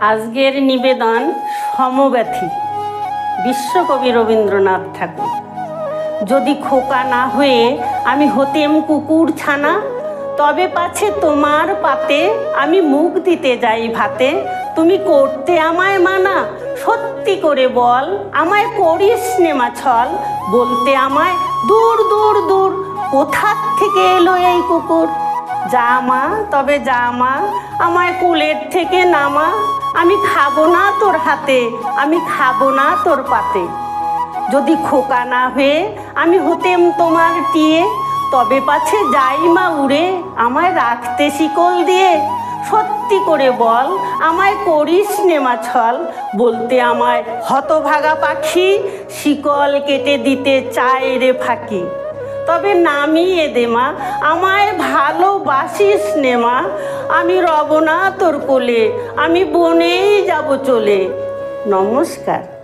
আজকের নিবেদন সমব্যথী। বিশ্বকবি রবীন্দ্রনাথ ঠাকুর। যদি খোকা না হয়ে আমি হতেম কুকুর ছানা, তবে পাছে তোমার পাতে আমি মুখ দিতে যাই ভাতে। তুমি করতে আমায় মানা, সত্যি করে বল, আমায় করিস নেমা ছল। বলতে আমায়, দূর দূর দূর কোথার থেকে এলো এই কুকুর? যা মা, তবে যা মা, আমায় কুলের থেকে নামা। আমি খাব না তোর হাতে, আমি খাব না তোর পাতে। যদি খোকা না হয়ে আমি হতেম তোমার টিয়ে তবে পাছে যাই মা উড়ে, আমায় রাখতে শিকল দিয়ে। সত্যি করে বল, আমায় করিস নেমা ছল, বলতে আমায় হতভাগা পাখি, শিকল কেটে দিতে চায় রে ফাঁকি। তবে নামিয়ে দে মা, আমায় ভালোবাসিস নে মা। আমি রব না তোর কোলে, আমি বনেই যাব চলে। নমস্কার।